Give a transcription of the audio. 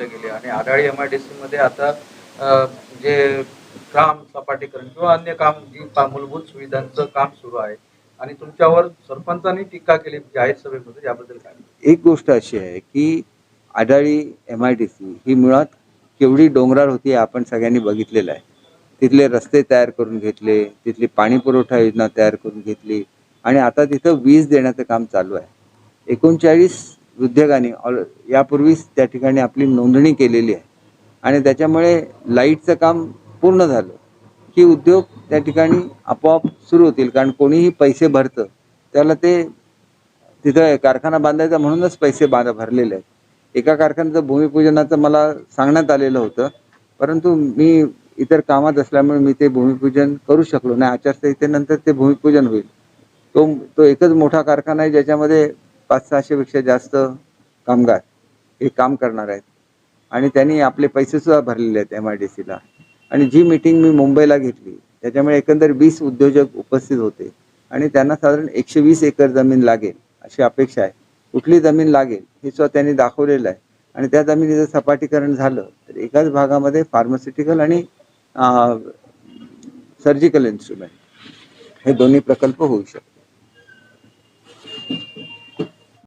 उचलले गेले. आणि Adhali M I D C मध्ये आता जे काम सपाटीकरण किंवा अन्य काम जी मूलभूत सुविधांचं काम सुरू आहे. आणि तुमच्यावर सरपंचांनी टीका केली जाहीर सभेमध्ये याबद्दल काय? एक गोष्ट अशी आहे की Adhali M I D C ही मुळात केवढी डोंगराळ होती आपण सगळ्यांनी बघितलेलं आहे. तिथले रस्ते तयार करून घेतले तिथली पाणी पुरवठा योजना तयार करून घेतली. आणि आता तिथं वीज देण्याचं काम चालू आहे. एकोणचाळीस उद्योगाने ऑल यापूर्वीच त्या ठिकाणी आपली नोंदणी केलेली आहे. आणि त्याच्यामुळे लाईटचं काम पूर्ण झालं. की उद्योग त्या ठिकाणी आपोआप सुरू होतील. कारण कोणीही पैसे भरतं त्याला ते तिथं कारखाना बांधायचा म्हणूनच पैसे बांध भरलेले आहेत. एका कारखान्याचं भूमिपूजनाचं मला सांगण्यात आलेलं होतं. परंतु मी इतर कामात असल्यामुळे मी ते भूमिपूजन करू शकलो नाही. आचारसंहितेनंतर ते भूमिपूजन होईल. तो तो एकच मोठा कारखाना आहे ज्याच्यामध्ये पाच सहाशेपेक्षा जास्त कामगार हे काम करणार आहेत. आणि त्यांनी आपले पैसेसुद्धा भरलेले आहेत एम आय डी सीला आणि जी मीटिंग मी मुंबईला घेतली त्याच्यामुळे एकंदर वीस उद्योजक उपस्थित होते. आणि त्यांना साधारण एकशे वीस एकर जमीन लागेल अशी अपेक्षा आहे. कुठली जमीन लागेल हे सुद्धा त्यांनी दाखवलेलं आहे. आणि त्या जमिनीचं सपाटीकरण झालं तर एकाच भागामध्ये फार्मास्युटिकल आणि सर्जिकल इन्स्ट्रुमेंट हे दोन्ही प्रकल्प होऊ शकतात.